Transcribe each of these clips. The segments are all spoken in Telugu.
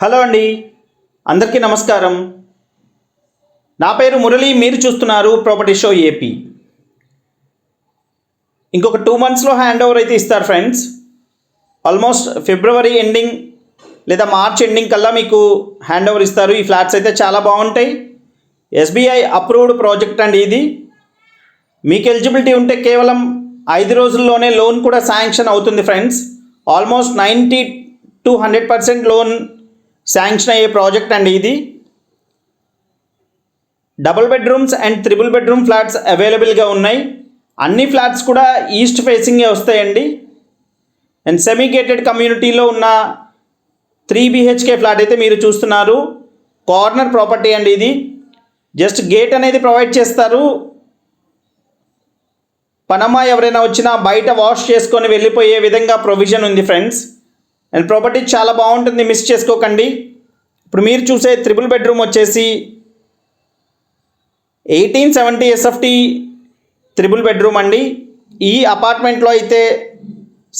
హలో అండి. అందరికీ నమస్కారం. నా పేరు మురళి మీరు చూస్తున్నారు ప్రాపర్టీ షో ఏపీ ఇంకొక టూ మంత్స్లో హ్యాండ్ ఓవర్ అయితే ఇస్తారు ఫ్రెండ్స్ ఆల్మోస్ట్ ఫిబ్రవరి ఎండింగ్ లేదా మార్చ్ ఎండింగ్ కల్లా మీకు హ్యాండ్ ఓవర్ ఇస్తారు. ఈ ఫ్లాట్స్ అయితే చాలా బాగుంటాయి. ఎస్బీఐ అప్రూవ్డ్ ప్రాజెక్ట్ అండి ఇది. మీకు ఎలిజిబిలిటీ ఉంటే కేవలం ఐదు రోజుల్లోనే లోన్ కూడా శాంక్షన్ అవుతుంది friends almost ninety to hundred percent loan sanction అయ్యే ప్రాజెక్ట్ అండి ఇది. Double bedrooms and triple bedroom flats అవైలబుల్గా ఉన్నాయి. అన్ని ఫ్లాట్స్ కూడా ఈస్ట్ ఫేసింగే వస్తాయండి. అండ్ సెమీ గేటెడ్ కమ్యూనిటీలో ఉన్న త్రీ బిహెచ్కే ఫ్లాట్ అయితే మీరు చూస్తున్నారు. కార్నర్ ప్రాపర్టీ అండి ఇది. జస్ట్ గేట్ అనేది ప్రొవైడ్ చేస్తారు. పనమా ఎవరైనా వచ్చినా బయట వాష్ చేసుకొని వెళ్ళిపోయే విధంగా ప్రొవిజన్ ఉంది ఫ్రెండ్స్. అండ్ ప్రాపర్టీ చాలా బాగుంటుంది మిస్ చేసుకోకండి. ఇప్పుడు మీరు చూసే త్రిబుల్ బెడ్రూమ్ వచ్చేసి eighteen seventy SFT triple bedroom అండి. ఈ అపార్ట్మెంట్లో అయితే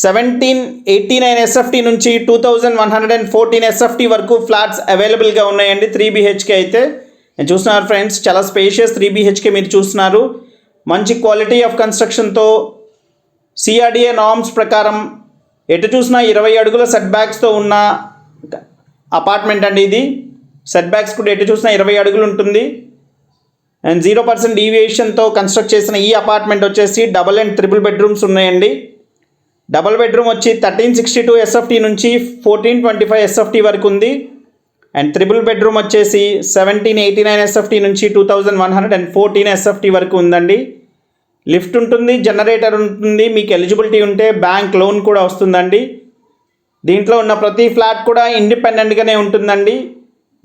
సెవెంటీన్ ఎయిటీ నైన్ ఎస్ఎఫ్టీ నుంచి two thousand one hundred and fourteen SFT వరకు ఫ్లాట్స్ అవైలబుల్గా ఉన్నాయండి త్రీ బీహెచ్కే అయితే. నేను చూస్తున్నారు ఫ్రెండ్స్ చాలా స్పేషియస్ త్రీ బీహెచ్కే మీరు చూస్తున్నారు. మంచి క్వాలిటీ ఆఫ్ కన్స్ట్రక్షన్తో సిఆర్డిఏ నార్మ్స్ ప్రకారం ఎటు చూసినా ఇరవై అడుగుల సెట్ బ్యాక్స్తో ఉన్న అపార్ట్మెంట్ అండి ఇది. సెట్ బ్యాక్స్ కూడా ఎటు చూసినా ఇరవై అడుగులు ఉంటుంది. అండ్ జీరో పర్సెంట్ డీవియేషన్తో కన్స్ట్రక్ట్ చేసిన ఈ అపార్ట్మెంట్ వచ్చేసి డబల్ అండ్ త్రిబుల్ బెడ్రూమ్స్ ఉన్నాయండి. డబల్ బెడ్రూమ్ వచ్చి థర్టీన్ సిక్స్టీ టూ ఎస్ఎఫ్టీ నుంచి ఫోర్టీన్ ట్వంటీ ఫైవ్ ఎస్ఎఫ్టీ వరకు ఉంది. అండ్ త్రిబుల్ బెడ్రూమ్ వచ్చేసి సెవెంటీన్ ఎయిటీ నైన్ ఎస్ఎఫ్టీ నుంచి two thousand one hundred and fourteen SFT వరకు ఉందండి. లిఫ్ట్ ఉంటుంది జనరేటర్ ఉంటుంది మీకు ఎలిజిబిలిటీ ఉంటే బ్యాంక్ లోన్ కూడా వస్తుందండి. దీంట్లో ఉన్న ప్రతి ఫ్లాట్ కూడా ఇండిపెండెంట్గానే ఉంటుందండి.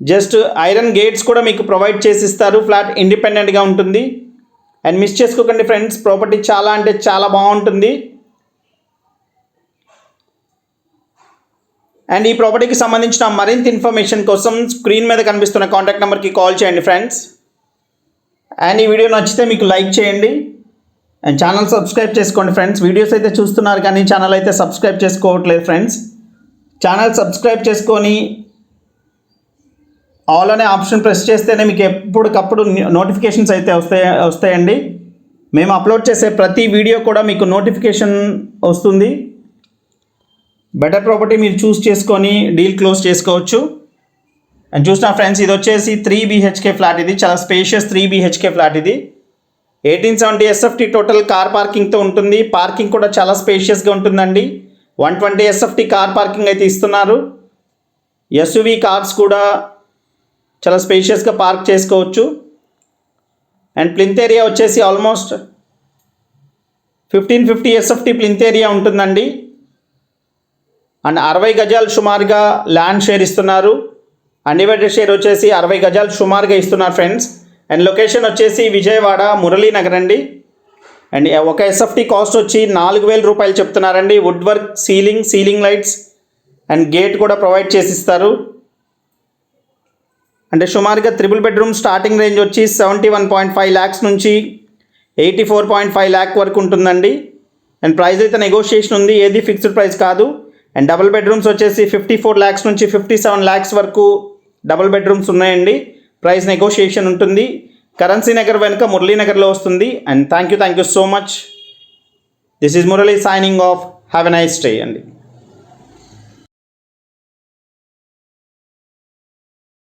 జస్ట్ ఐరన్ గేట్స్ కూడా మీకు ప్రొవైడ్ చేసి ఇస్తారు ఫ్లాట్ ఇండిపెండెంట్గా ఉంటుంది. అండ్ మిస్ చేసుకోకండి ఫ్రెండ్స్ ప్రాపర్టీ చాలా అంటే చాలా బాగుంటుంది. అండ్ ఈ ప్రాపర్టీకి సంబంధించిన మరింత ఇన్ఫర్మేషన్ కోసం స్క్రీన్ మీద కనిపిస్తున్న కాంటాక్ట్ నెంబర్కి కాల్ చేయండి ఫ్రెండ్స్. అండ్ ఈ వీడియో నచ్చితే మీకు లైక్ చేయండి. అండ్ ఛానల్ సబ్స్క్రైబ్ చేసుకోండి ఫ్రెండ్స్ వీడియోస్ అయితే చూస్తున్నారు కానీ ఛానల్ అయితే సబ్స్క్రైబ్ చేసుకోవట్లేదు ఫ్రెండ్స్ ఛానల్ సబ్స్క్రైబ్ చేసుకొని ఆల్ అనే ఆప్షన్ ప్రెస్ చేస్తేనే మీకు ఎప్పటికప్పుడు నోటిఫికేషన్స్ అయితే వస్తాయి వస్తాయండి. మేము అప్లోడ్ చేసే ప్రతి వీడియో కూడా మీకు నోటిఫికేషన్ వస్తుంది. బెటర్ ప్రాపర్టీ మీరు చూస్ చేసుకొని డీల్ క్లోజ్ చేసుకోవచ్చు. అండ్ చూసిన ఫ్రెండ్స్ ఇది వచ్చేసి త్రీ బీహెచ్కే ఫ్లాట్ ఇది. చాలా స్పేషియస్ త్రీ బీహెచ్కే ఫ్లాట్ ఇది. Eighteen seventy SFT total car పార్కింగ్తో ఉంటుంది. పార్కింగ్ కూడా చాలా స్పేషియస్గా ఉంటుందండి. One twenty SFT car parking అయితే ఇస్తున్నారు. ఎస్యువి కార్స్ కూడా చాలా స్పేషియస్గా పార్క్ చేసుకోవచ్చు. అండ్ ప్లింత్ ఏరియా వచ్చేసి almost fifteen fifty SFT plinth area ఉంటుందండి. అండ్ అరవై గజాలు సుమారుగా ల్యాండ్ షేర్ ఇస్తున్నారు. అన్డివైడెడ్ షేర్ వచ్చేసి అరవై గజాలు సుమారుగా ఇస్తున్నారు ఫ్రెండ్స్ అండ్ లొకేషన్ వచ్చేసి విజయవాడ మురళీనగర్ అండి. అండ్ ఒక ఎస్ఎఫ్టీ కాస్ట్ వచ్చి నాలుగు వేల రూపాయలు చెప్తున్నారండి. Wood work ceiling ceiling lights and gate కూడా ప్రొవైడ్ చేసి ఇస్తారు అంటే సుమారుగా త్రిబుల్ బెడ్రూమ్ స్టార్టింగ్ రేంజ్ వచ్చి seventy one point five lakhs నుంచి eighty four point five lakh వరకు ఉంటుందండి. అండ్ ప్రైస్ అయితే నెగోషియేషన్ ఉంది. ఏది ఫిక్స్డ్ ప్రైస్ కాదు. అండ్ డబుల్ బెడ్రూమ్స్ వచ్చేసి ఫిఫ్టీ ఫోర్ ల్యాక్స్ నుంచి ఫిఫ్టీ సెవెన్ ల్యాక్స్ వరకు డబుల్ బెడ్రూమ్స్ ఉన్నాయండి. ప్రైస్ నెగోషియేషన్ ఉంటుంది. కరెన్సీ నగర్ వెనుక మురళీనగర్లో వస్తుంది. And thank you thank you so much this is Murali signing off have a nice day అండి.